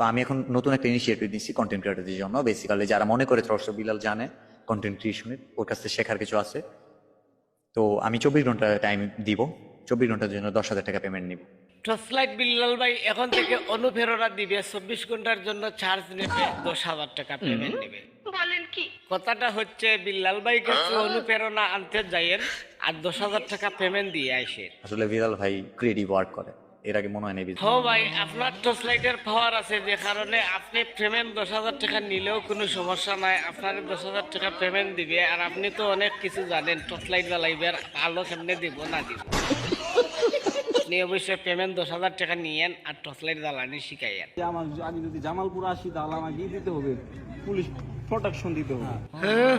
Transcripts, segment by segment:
তো আমি এখন নতুন একটা ইনিশিয়েটিভ নিচ্ছি কন্টেন্ট ক্রিয়েটারদের জন্য। বেসিক্যালি যারা মনে করে থ্রস্ট বিলাল জানে কন্টেন্ট ক্রিয়েশনের ওর কাছ থেকে শেখার কিছু আছে। তো আমি চব্বিশ ঘণ্টা টাইম দিব। চব্বিশ ঘণ্টার জন্য দশ হাজার টাকা পেমেন্ট নিব। টসলাইট বিল্লাল ভাই এখন থেকে অনুপ্রেরণা দিবে চব্বিশ ঘণ্টার জন্য চার্জ নেবে দশ হাজার টাকা পেমেন্ট নেবে। বলেন কি? কথাটা হচ্ছে বিল্লাল ভাই কাছে অনুপ্রেরণা আনতে যাইয়েন আর দশ হাজার টাকা পেমেন্ট দিয়ে আইসে আসলে বিলাল ভাই ক্রেডিট ওয়ার্ক করে। এর আগে মনে হয় নেই হো ভাই আপনার টসলাইটের পাওয়ার আছে যে কারণে আপনি পেমেন্ট দশ হাজার টাকা নিলেও কোনো সমস্যা নাই আপনার দশ হাজার টাকা পেমেন্ট দিবে আর আপনি তো অনেক কিছু জানেন টসলাইট জ্বালাইবার আলো কেমনে দিব না দিব। আপনি অবশ্যই পেমেন্ট দশ হাজার টাকা নিয়েন আর টসলাইট জ্বালানি শিখাইয়েন। আমার আমি যদি জামালপুর আসি তাহলে আমাকে দিতে হবে পুলিশ প্রোটেকশন দিতে হবে। হ্যাঁ,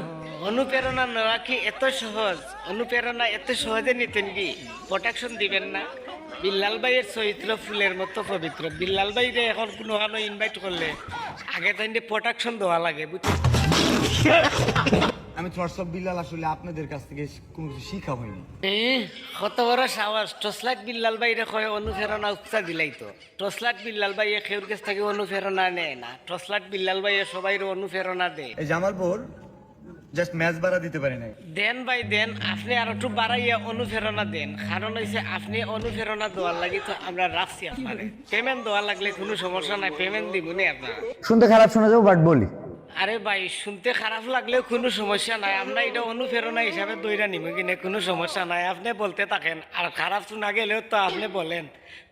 অনুপ্রেরণা নেওয়া কি এত সহজ? অনুপ্রেরণা এত সহজে নিতেন কি? প্রোটেকশন দিবেন না। বিল্লাল ভাইয়ের চরিত্র ফুলের মতো পবিত্র। বিল্লাল ভাইরে এখন কোনো কারণে ইনভাইট করলে আগে তাই প্রোটেকশন দেওয়া লাগে বুঝছেন আমি থ্রটস অফ বিল্লাল আসলে আপনাদের কাছ থেকে কোনো কিছু শিখা হয়নি। কত বড় সাহস। টসলাট বিল্লাল ভাইরে কয় অনুপ্রেরণা উৎসা দিলাই তো। টসলাট বিল্লাল ভাইয়ে খেউর কাছ থেকে অনুপ্রেরণা নেয় না। টসলাট বিল্লাল ভাইয়ে সবাই অনুপ্রেরণা দেয়। এই জামালপুর জাস্ট ম্যাচ ভাড়া দিতে পারি নাই। দেন ভাই দেন আপনি আর একটু বাড়াইয়া অনুপ্রেরণা দেন। কারণ হয়েছে আপনি অনুপ্রেরণা দেওয়ার লাগি তো আমরা রাখছি আপনার। পেমেন্ট দেওয়া লাগলে কোনো সমস্যা নাই পেমেন্ট দিব নি আপনার। শুনতে খারাপ শোনা যাও বাট বলি। আরে ভাই শুনতে খারাপ লাগলেও কোনো সমস্যা নাই। আমরা এটা অনুপ্রেরণা হিসাবে দইরা নিব কিনে কোনো সমস্যা নাই। আপনি বলতে থাকেন আর খারাপ শোনা গেলেও তো আপনি বলেন।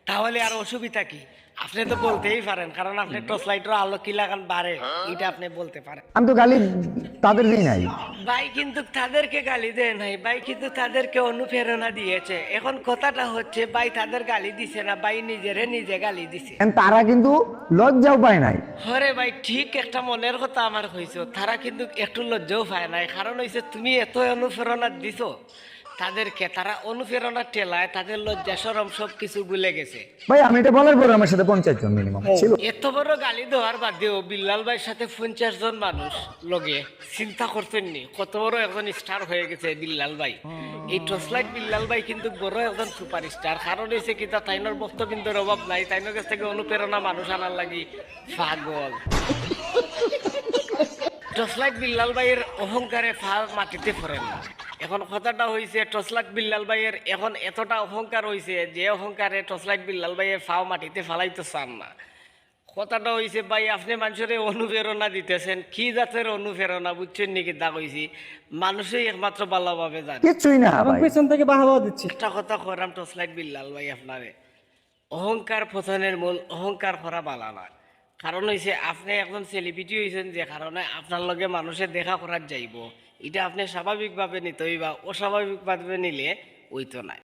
তাহলে আর অসুবিধা কি? আপনি তো বলতেই পারেন কারণ আপনি টর্চ লাইটের আলো কি লাগান বাড়ে এটা আপনি বলতে পারেন। আমি তো গালি তাদের দিই নাই। ভাই কিন্তু তাদেরকে গালি দেয় নাই ভাই কিন্তু তাদেরকে অনুপ্রেরণা দিয়েছে। এখন কথাটা হচ্ছে ভাই তাদের গালি দিছে না ভাই নিজেরে নিজে গালি দিছে। তারা কিন্তু লজ্জাও পায় নাই। হরে ভাই ঠিক একটা মনের কথা আমার হয়েছে তারা কিন্তু একটু লজ্জাও পায় নাই কারণ হয়েছে তুমি এত অনুপ্রেরণা দিছো। তাদেরকে তারা অনুপ্রেরণা টেলায় তাদের লজ্জা সরম সব কিছু ভুলে গেছে। ভাই আমি এটা বলার পর আমার সাথে পঞ্চাশ জন মিনিমাম ছিল। এত বড় গালি দেওয়ার বাদেও বিল্লাল ভাইয়ের সাথে পঞ্চাশ জন মানুষ লগে চিন্তা করতেন নি কত বড় একজন স্টার হয়ে গেছে বিল্লাল ভাই। এই টসলাইট বিল্লাল ভাই কিন্তু বড় একজন সুপার স্টার কারণ হয়েছে কি তা তাইনোর বক্তবিন্দুর অভাব নাই তাইনোর কাছ থেকে অনুপ্রেরণা মানুষ আনার লাগি পাগল। টসলাইট বিল্লাল ভাইয়ের অহংকারে ফা মাটিতে পড়েন না। এখন কথাটা হয়েছে টসলাইট বিল্লাল ভাইয়ের এখন এতটা অহংকার হয়েছে যে অহংকারে টসলাইট বিল্লাল ভাইয়ের ফাও মাটিতে ফালাইতে চান না। কথাটা হয়েছে ভাই আপনি মানুষের অনুপ্রেরণা দিতেছেন কি জাতের অনুপ্রেরণা বুঝছেন নাকি? দা কইছি মানুষই একমাত্র ভালোভাবে জানে। কিছুই না ভাই। পেছন থেকে বাহাবা দিচ্ছে। একটা কথা করাম টসলাইট বিল্লাল ভাই আপনারে অহংকার পতনের মূল অহংকার করা বালা না কারণ হয়েছে আপনি একজন সেলিব্রিটি হয়েছেন যে কারণে আপনার লগে মানুষে দেখা করার যাইব। এটা আপনি স্বাভাবিকভাবে নিতে হইবা, অস্বাভাবিকভাবে নিলে ওই তো নাই।